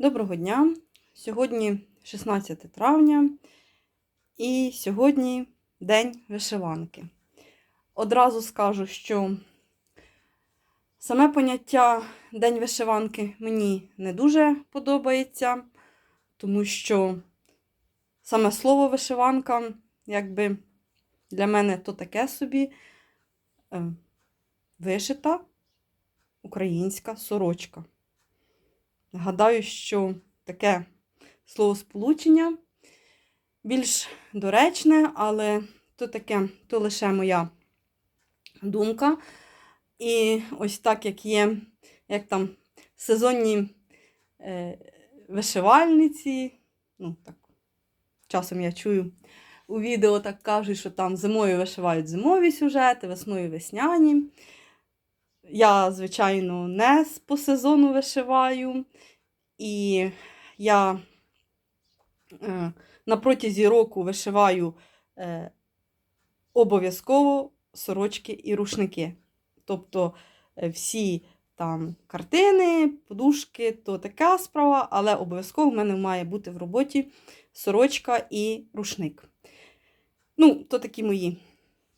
Доброго дня! Сьогодні 16 травня і сьогодні День вишиванки. Одразу скажу, що саме поняття День вишиванки мені не дуже подобається, тому що саме слово вишиванка, якби для мене то таке собі е, вишита українська сорочка. Гадаю, що таке словосполучення більш доречне, але то таке, то лише моя думка. І ось так, як є, як там сезонні е, вишивальниці, ну так, часом я чую у відео так кажуть, що там зимою вишивають зимові сюжети, весною весняні. Я, звичайно, не по сезону вишиваю. І я е, на протязі року вишиваю е, обов'язково сорочки і рушники. Тобто е, всі там картини, подушки, то така справа, але обов'язково в мене має бути в роботі сорочка і рушник. Ну, то такі мої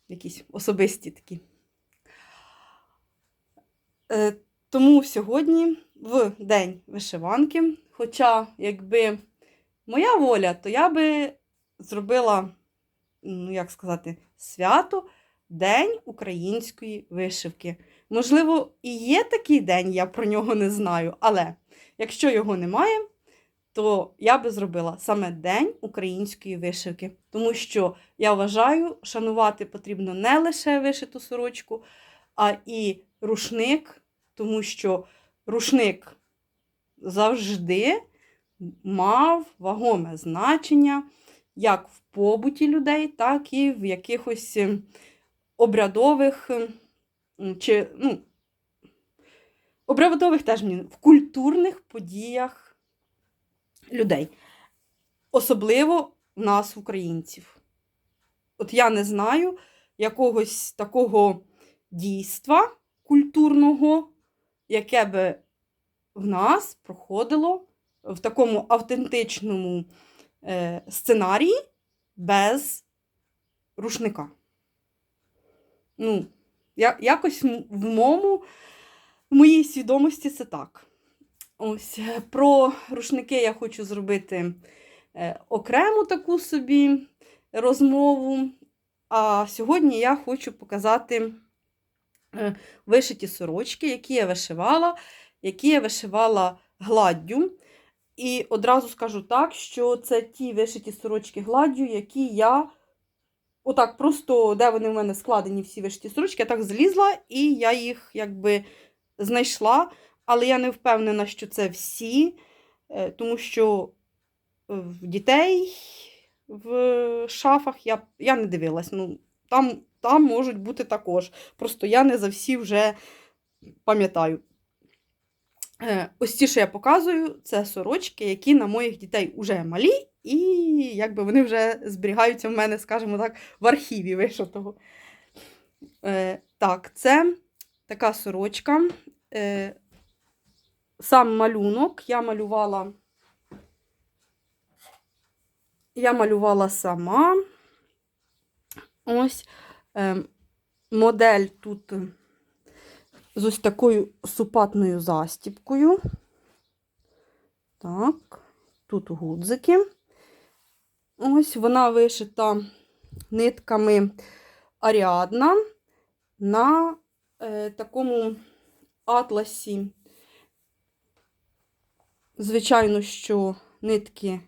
якісь особисті такі. Е, Тому сьогодні, в день вишиванки, хоча, якби моя воля, то я би зробила, ну, як сказати, свято День української вишивки. Можливо, і є такий день, я про нього не знаю, але якщо його немає, то я би зробила саме День української вишивки. Тому що я вважаю, шанувати потрібно не лише вишиту сорочку, а і рушник, тому що рушник завжди мав вагоме значення як в побуті людей, так і в якихось ем, обрядових ем, чи, ну, обрядових теж в культурних подіях людей. Особливо нас, українців. От я не знаю якогось такого дійства культурного, яке би в нас проходило в такому автентичному е, сценарії без рушника. Ну, я, якось в моєму, в моїй свідомості це так. Ось е, про рушники я хочу зробити е, окрему таку собі розмову. А сьогодні я хочу показати вишиті сорочки, які я вишивала, які я вишивала гладдю. І одразу скажу так, що це ті вишиті сорочки гладдю, які я отак просто, де вони в мене складені, всі вишиті сорочки, я так злізла, і я їх якби знайшла. Але я не впевнена, що це всі, е, тому що в дітей в шафах я я не дивилась. Ну, Там там можуть бути також. Просто я не за всі вже пам'ятаю. Е, ось ті, що я показую, це сорочки, які на моїх дітей вже малі, і якби вони вже зберігаються в мене, скажімо так, в архіві вишитого. Е, Так, це така сорочка. Е, Сам малюнок я малювала. Я малювала сама. Ось модель тут з ось такою супатною застіпкою. Так, тут гудзики. Ось вона вишита нитками Аріадна на е, такому атласі. Звичайно, що нитки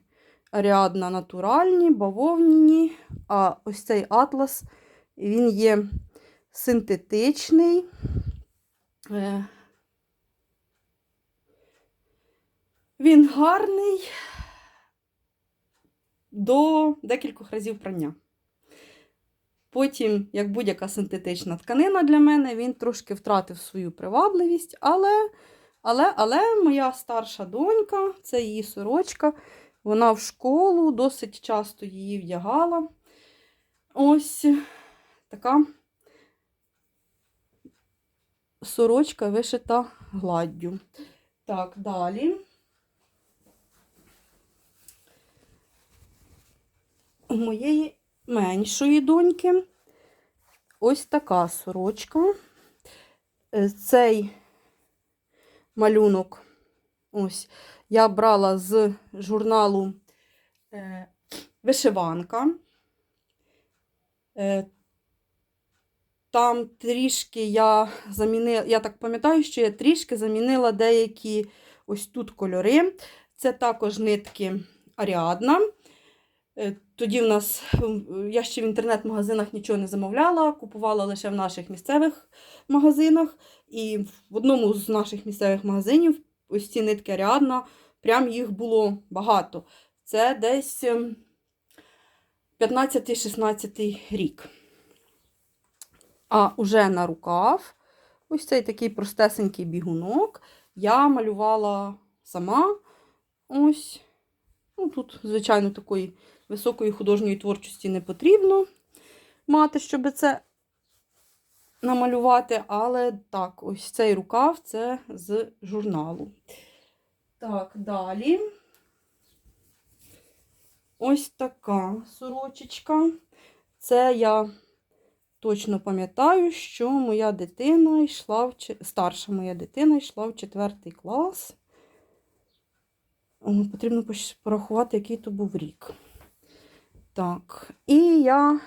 Аріадна натуральні, бавовняні, а ось цей атлас, він є синтетичний. Е, Він гарний до декількох разів прання. Потім, як будь-яка синтетична тканина для мене, він трошки втратив свою привабливість, але але, але моя старша донька, це її сорочка, вона в школу досить часто її вдягала. Ось така сорочка вишита гладдю. Так, далі. У моєї меншої доньки ось така сорочка. Цей малюнок ось я брала з журналу е, Вишиванка. Е, там трішки я замінила, я так пам'ятаю, що я трішки замінила деякі ось тут кольори. Це також нитки Аріадна. Е, Тоді в нас, я ще в інтернет-магазинах нічого не замовляла, купувала лише в наших місцевих магазинах. І в одному з наших місцевих магазинів ось ці нитки Аріадна, прям їх було багато. Це десь ем, 15-16 рік. А уже на рукав, ось цей такий простесенький бігунок, я малювала сама. Ось. Ну, тут, звичайно, такої високої художньої творчості не потрібно мати, щоб це намалювати. Але так, ось цей рукав це з журналу. Так, далі. Ось така сорочечка. Це я точно пам'ятаю, що моя дитина йшла в старша моя дитина йшла в четвертий клас. Потрібно порахувати, який то був рік. Так, і я,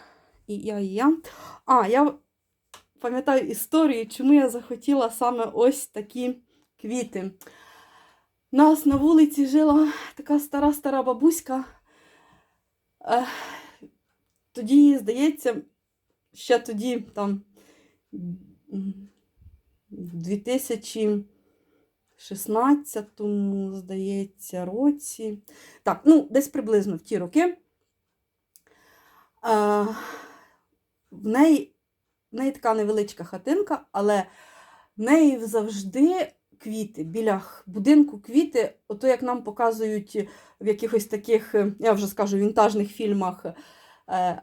і я, і я. А, я пам'ятаю історію, чому я захотіла саме ось такі квіти. У нас на вулиці жила така стара-стара бабуська. Тоді, здається, ще тоді там м, в 2016, здається, році. Так, ну, десь приблизно в ті роки. В неї, в неї така невеличка хатинка, але в неї завжди квіти. Біля будинку квіти, ото як нам показують в якихось таких, я вже скажу, вінтажних фільмах е,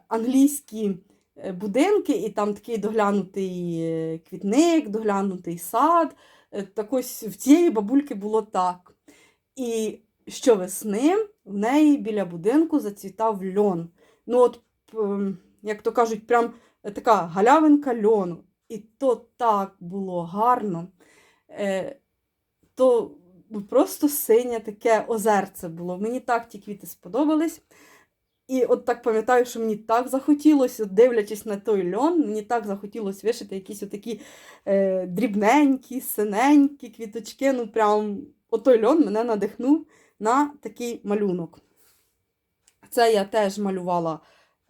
англійські будинки, і там такий доглянутий е, квітник, доглянутий сад. Е, Так ось в цієї бабульки було так. І щовесни в неї біля будинку зацвітав льон. Ну, от, ем, як то кажуть, прям така галявинка льону. І то так було гарно. Е, то просто синє таке озерце було. Мені так ті квіти сподобались. І от так пам'ятаю, що мені так захотілося, дивлячись на той льон, мені так захотілося вишити якісь отакі е, дрібненькі, синенькі квіточки. Ну, прям отой льон мене надихнув на такий малюнок. Це я теж малювала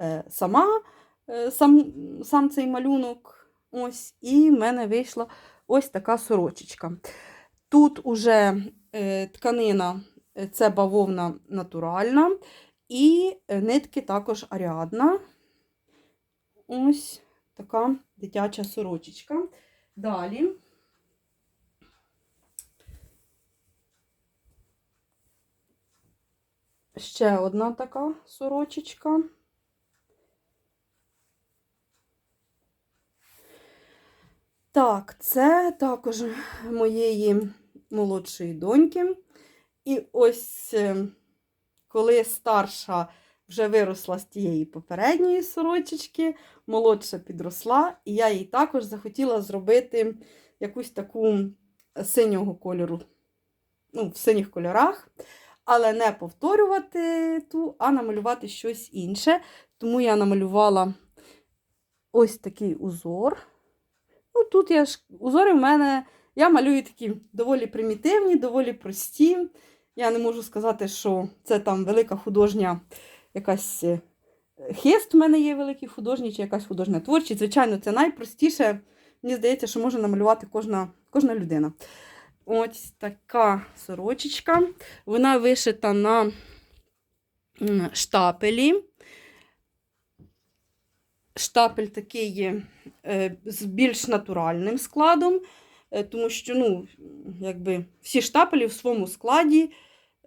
е, сама, е, сам, сам цей малюнок. Ось, і в мене вийшла ось така сорочечка. Тут уже е, тканина е, це бавовна натуральна, і е, нитки також аріадна. Ось така дитяча сорочечка. Далі. Ще одна така сорочечка. Так, це також моєї молодшої доньки. І ось е, коли старша вже виросла з тієї попередньої сорочечки, молодша підросла, і я їй також захотіла зробити якусь таку синього кольору, ну, в синіх кольорах, але не повторювати ту, а намалювати щось інше. Тому я намалювала ось такий узор. Ну, тут я ж узори в мене, я малюю такі доволі примітивні, доволі прості. Я не можу сказати, що це там велика художня якась е, хист в мене є великий художній, чи якась художня творчість. Звичайно, це найпростіше. Мені здається, що може намалювати кожна, кожна людина. Ось така сорочечка. Вона вишита на штапелі. Штапель такий е, з більш натуральним складом, тому що ну, якби, всі штапелі в своєму складі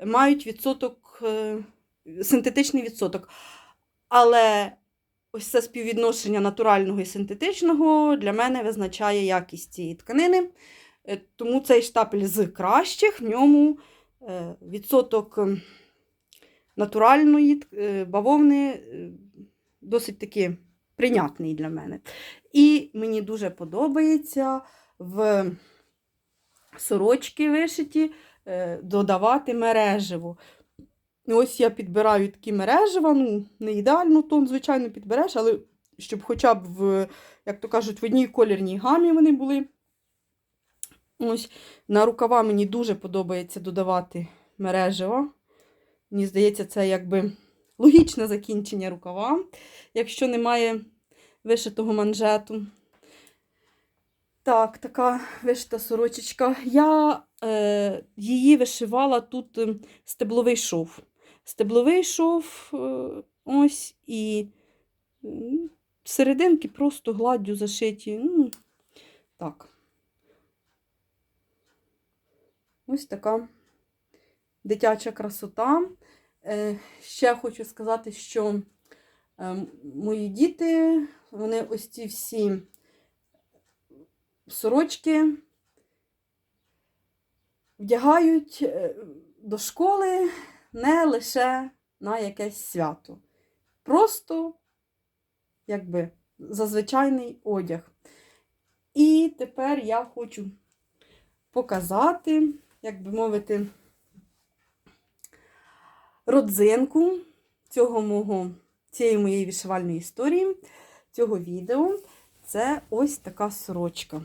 мають відсоток, е, синтетичний відсоток. Але ось це співвідношення натурального і синтетичного для мене визначає якість цієї тканини. Е, Тому цей штапель з кращих, в ньому е, відсоток натуральної е, бавовни е, досить таки прийнятний для мене. І мені дуже подобається в сорочки вишиті е, додавати мереживо. Ось я підбираю такі мережива, ну, не ідеально тон, звичайно, підбереш, але щоб хоча б в, як то кажуть, в одній колірній гамі вони були. Ось на рукава мені дуже подобається додавати мережево. Мені здається, це якби логічне закінчення рукава, якщо немає вишитого манжету. Так, така вишита сорочечка. Я е, її вишивала тут е, стебловий шов. Стебловий шов е, ось і серединки просто гладдю зашиті. Ну, так. Ось така дитяча красота. Е, ще хочу сказати, що е, мої діти, вони ось ці всі сорочки вдягають е, до школи не лише на якесь свято. Просто, якби, зазвичайний одяг. І тепер я хочу показати, як би мовити, родзинку цього мого, цієї моєї вишивальної історії, цього відео. Це ось така сорочка.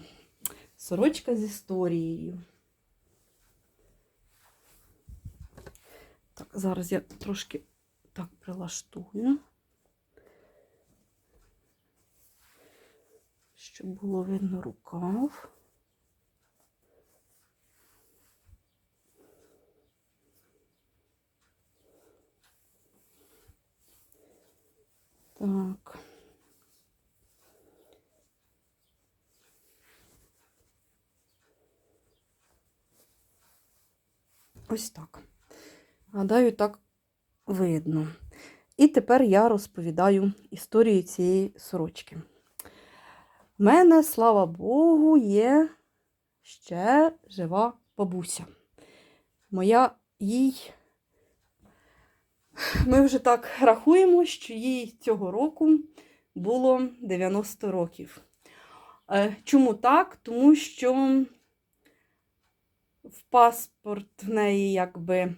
Сорочка з історією. Так, зараз я трошки так прилаштую, щоб було видно рукав. Так. Ось так. Гадаю, так видно. І тепер я розповідаю історію цієї сорочки. У мене, слава Богу, є ще жива бабуся. Моя їй. Ми вже так рахуємо, що їй цього року було 90 років. Е, Чому так? Тому що в паспорт в неї якби.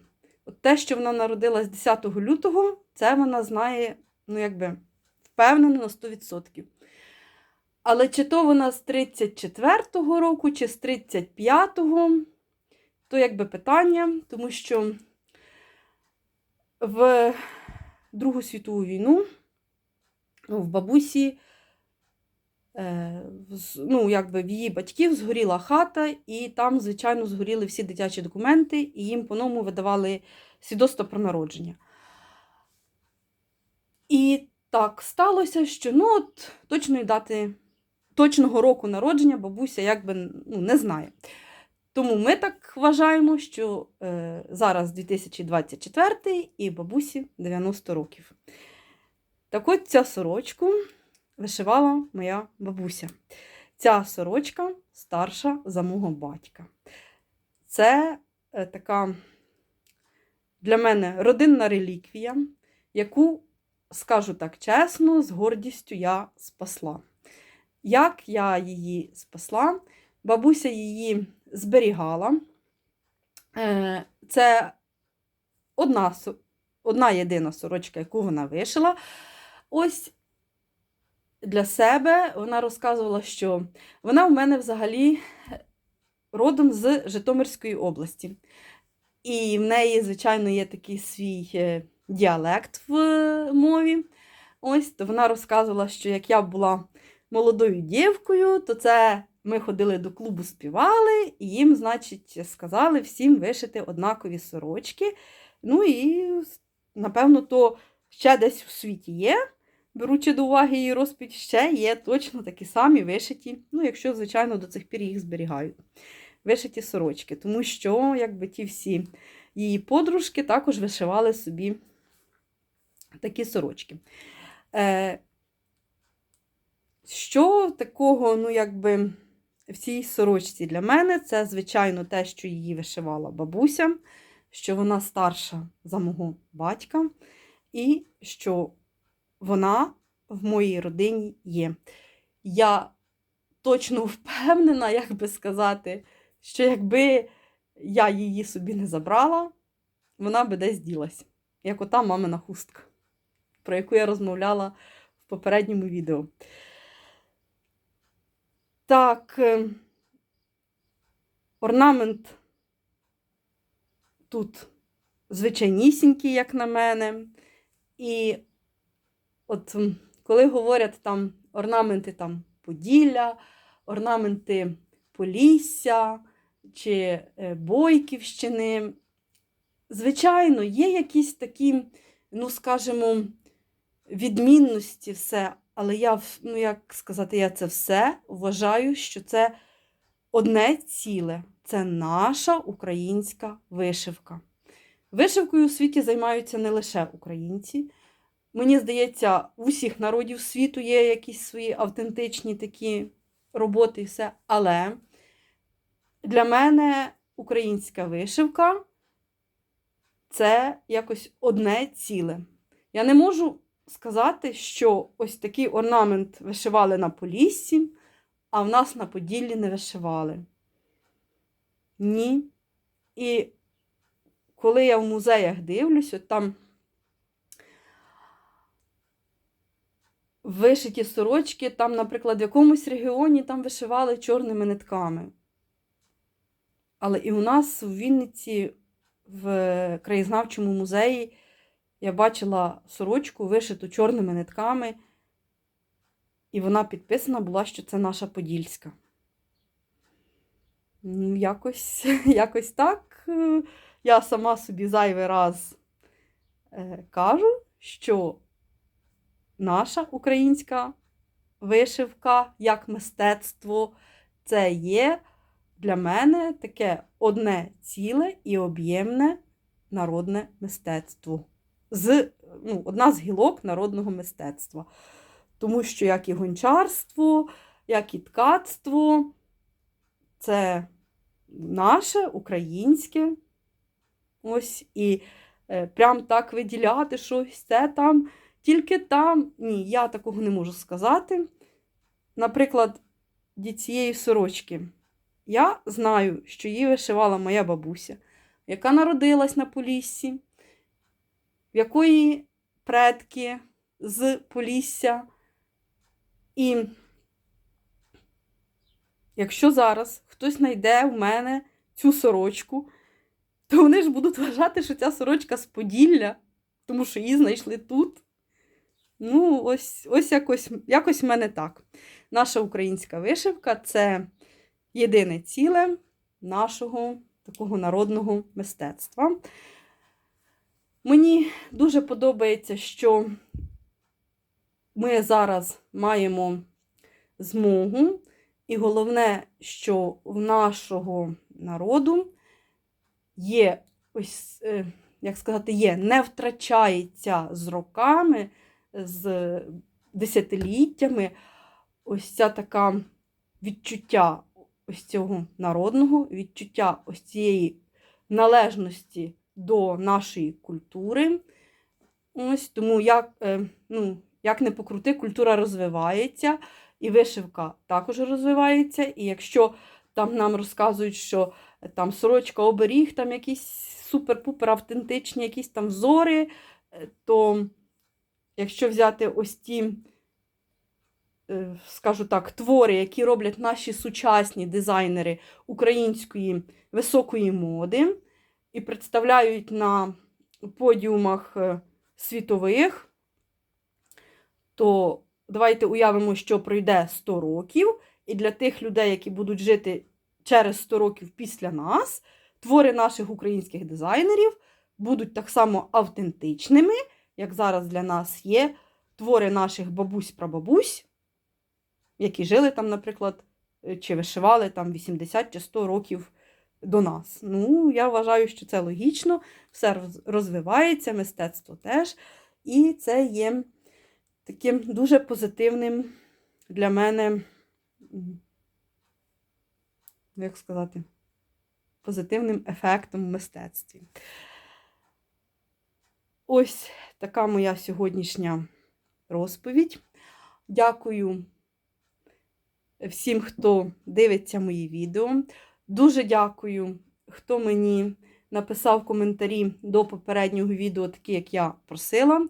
От те, що вона народилась 10 лютого, це вона знає, ну, якби, впевнено на 100%. Але чи то вона з 34-го року, чи з 35-го, то якби питання, тому що в Другу світову війну в бабусі ну, якби в її батьків згоріла хата, і там, звичайно, згоріли всі дитячі документи, і їм по-новому видавали свідоцтво про народження. І так сталося, що ну, от, точної дати, точного року народження бабуся якби ну, не знає. Тому ми так вважаємо, що е, зараз 2024 і бабусі 90 років. Так от ця сорочку вишивала моя бабуся. Ця сорочка старша за мого батька. Це е, така для мене родинна реліквія, яку, скажу так чесно, з гордістю я спасла. Як я її спасла, бабуся її зберігала. Е, Це одна одна єдина сорочка, яку вона вишила. Ось для себе вона розказувала, що вона в мене взагалі родом з Житомирської області. І в неї, звичайно, є такий свій е, діалект в мові. Ось, то вона розказувала, що як я була молодою дівкою, то це ми ходили до клубу, співали, і їм, значить, сказали всім вишити однакові сорочки. Ну і, напевно, то ще десь у світі є беручи до уваги її розпить, ще є точно такі самі вишиті, ну, якщо, звичайно, до цих пір їх зберігають. Вишиті сорочки, тому що, якби ті всі її подружки також вишивали собі такі сорочки. Е, Що такого, ну, якби, в цій сорочці для мене, це, звичайно, те, що її вишивала бабуся, що вона старша за мого батька, і що вона в моїй родині є. Я точно впевнена, як би сказати, що якби я її собі не забрала, вона би десь ділась, як ота мамина хустка, про яку я розмовляла в попередньому відео. Так, е, орнамент тут звичайнісінький, як на мене. І от коли говорять там орнаменти там Поділля, орнаменти Полісся чи е, Бойківщини, звичайно, є якісь такі, ну, скажімо, відмінності все, але я, ну, як сказати, я це все вважаю, що це одне ціле. Це наша українська вишивка. Вишивкою у світі займаються не лише українці. Мені здається, у всіх народів світу є якісь свої автентичні такі роботи і все. Але для мене українська вишивка це якось одне ціле. Я не можу сказати, що ось такий орнамент вишивали на Поліссі, а в нас на Поділлі не вишивали. Ні. І коли я в музеях дивлюсь, от там вишиті сорочки, там, наприклад, в якомусь регіоні там вишивали чорними нитками. Але і у нас в Вінниці в краєзнавчому музеї я бачила сорочку, вишиту чорними нитками, і вона підписана була, що це наша Подільська. Ну, якось, якось так. Е, Я сама собі зайвий раз е, кажу, що наша українська вишивка як мистецтво це є для мене таке одне ціле і об'ємне народне мистецтво. З, ну, одна з гілок народного мистецтва. Тому що як і гончарство, як і ткацтво, це наше українське. Ось і е, прям так виділяти щось, це там, тільки там. Ні, я такого не можу сказати. Наприклад, ді цієї сорочки. Я знаю, що її вишивала моя бабуся, яка народилась на Поліссі, в якої предки з Полісся. І якщо зараз хтось знайде в мене цю сорочку, то вони ж будуть вважати, що ця сорочка з Поділля, тому що її знайшли тут. Ну, ось ось якось, якось в мене так. Наша українська вишивка це єдине ціле нашого такого народного мистецтва. Мені дуже подобається, що ми зараз маємо змогу, і головне, що в нашого народу є ось, е, як сказати, є, не втрачається з роками, з десятиліттями ось ця така відчуття ось цього народного, відчуття ось цієї належності до нашої культури. Ось тому як, е, ну, як не покрути, культура розвивається, і вишивка також розвивається. І якщо там нам розказують, що е, там сорочка оберіг, там якісь супер-пупер автентичні якісь там взори, е, то якщо взяти ось ті, е, скажу так, твори, які роблять наші сучасні дизайнери української високої моди, і представляють на подіумах е, світових, то давайте уявимо, що пройде 100 років, і для тих людей, які будуть жити через 100 років після нас, твори наших українських дизайнерів будуть так само автентичними, як зараз для нас є твори наших бабусь-прабабусь, які жили там, наприклад, е, чи вишивали там 80 чи 100 років до нас. Ну, я вважаю, що це логічно, все розвивається, мистецтво теж. І це є таким дуже позитивним для мене, як сказати, позитивним ефектом в мистецтві. Ось така моя сьогоднішня розповідь. Дякую всім, хто дивиться мої відео. Дуже дякую, хто мені написав коментарі до попереднього відео, такі, як я просила.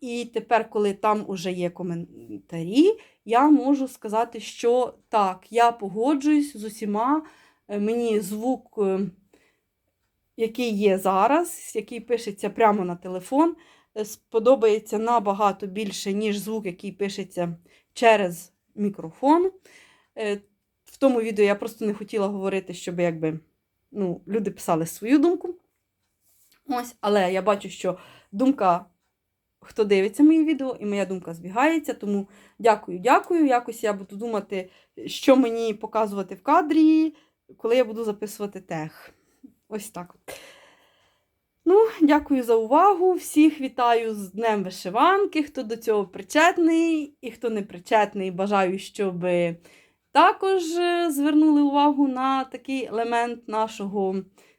І тепер, коли там уже є коментарі, я можу сказати, що так, я погоджуюсь з усіма. Е, Мені звук, е, який є зараз, який пишеться прямо на телефон, сподобається набагато більше, ніж звук, який пишеться через мікрофон. Е, В тому відео я просто не хотіла говорити, щоб якби, ну, люди писали свою думку. Ось, але я бачу, що думка, хто дивиться мої відео, і моя думка збігається. Тому дякую, дякую. Якось я буду думати, що мені показувати в кадрі, коли я буду записувати тех. Ось так. Ну, дякую за увагу. Всіх вітаю з Днем Вишиванки. Хто до цього причетний і хто не причетний, бажаю, щоб також е, звернули увагу на такий елемент нашого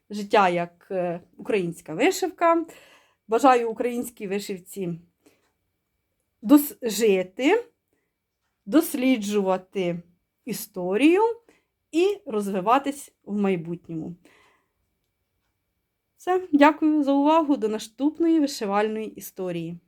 життя, як е, українська вишивка. Бажаю українській вишивці жити, досліджувати історію і розвиватись в майбутньому. Все, дякую за увагу. До наступної вишивальної історії.